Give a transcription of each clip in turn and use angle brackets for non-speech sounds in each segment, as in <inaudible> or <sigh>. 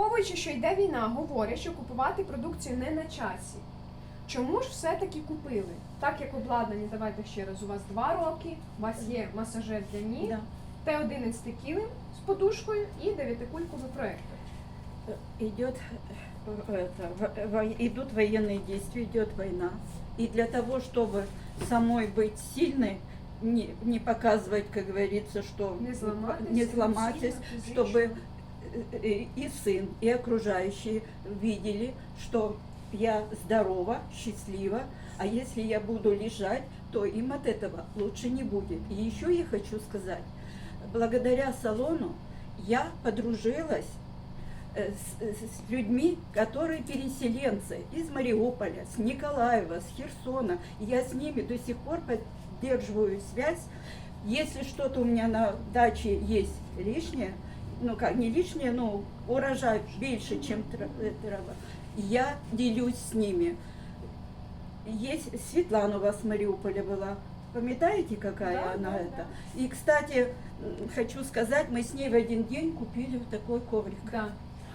Враховуючи, що йде війна, говорять, що купувати продукцію не на часі. Чому ж все-таки купили? Так як обладнання, давайте ще раз, у вас два роки, у вас є масажер для ніг, Да. Т11 килим з подушкою і дев'ятикульковий проектор. Идет, э, это, во- во- идут военные действия, идет война. И для того, чтобы самой быть сильной, не, не показывать, как говорится, что Не зламатись, не зломатись, емоційно, чтобы э, э, и сын, и окружающие видели, что я здорова, счастлива, а если я буду лежать, то им от этого лучше не будет. И еще я хочу сказать, благодаря салону я подружилась э, с, с людьми, которые переселенцы из Мариуполя, с Николаева, с Херсона. Я с ними до сих пор поддерживаю связь. Если что-то у меня на даче есть лишнее, ну как не лишнее, но урожай больше, чем тра- э, трава, я делюсь с ними. Есть Светлана у вас с Мариуполя была. Памятаете, какая Да, она да, это? И, кстати, м, хочу сказать, мы с ней в один день купили вот такой коврик. Да.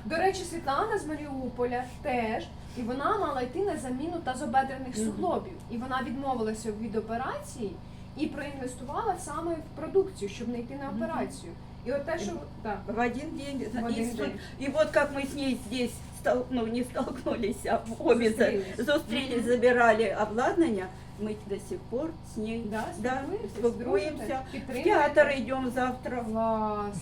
До речі, Світлана з Маріуполя теж, і вона мала йти на заміну тазобедрених Мгм. суглобів. І вона відмовилася від операції і проінвестувала саме в продукцію, щоб не йти на Мгм. операцію. І от те, що. В один день. В один и, день. и вот как мы с ней здесь стол, ну, не столкнулись, а обе Зустрілись. забирали обладнання, мы до сих пор с ней Да, да, спілкуємося. В театр идем завтра. Клас.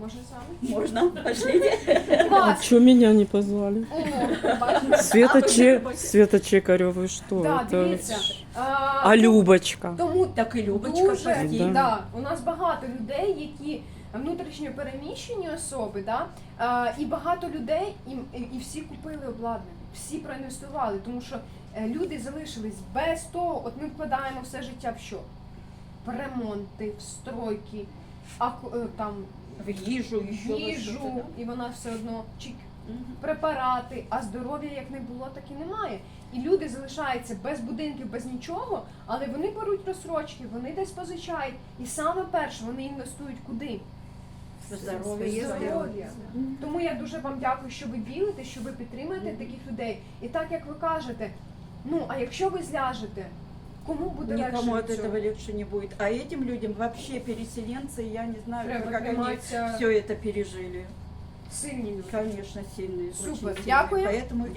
Можна з вами? Можно, <laughs> пошли. А Клас. чё меня не позвали? О, бачите? Света, А, Че... вы Света Чекарёва, вы что? Да, это... дивіться. А А, Любочка? Тому Так и Любочка Дуже, постійно. да. у нас багато людей, які внутрішньо переміщені особи, да? а, і багато людей, і, і всі купили обладнання, всі проінвестували, тому що е, люди залишились без того, от ми вкладаємо все життя в що? В ремонти, в стройки, а ко- е, там в їжу во їжу, і вона все одно чик. Мгм. препарати, а здоров'я як не було, так і немає. І люди залишаються без будинків, без нічого, але вони беруть розсрочки, вони десь позичають. І саме перше вони інвестують куди? Здоров'я. Здоров'я. Тому я дуже вам дякую, що ви ділите, що ви підтримуєте таких людей. І так як ви кажете, ну а якщо ви зляжете, кому буде Никому легше от від цього? этого легче не будет. А этим людям вообще переселенцы, я не знаю, Треба как они все это пережили. сильні люди. Конечно, сильные. очень Супер. сильные. Дякую. Поэтому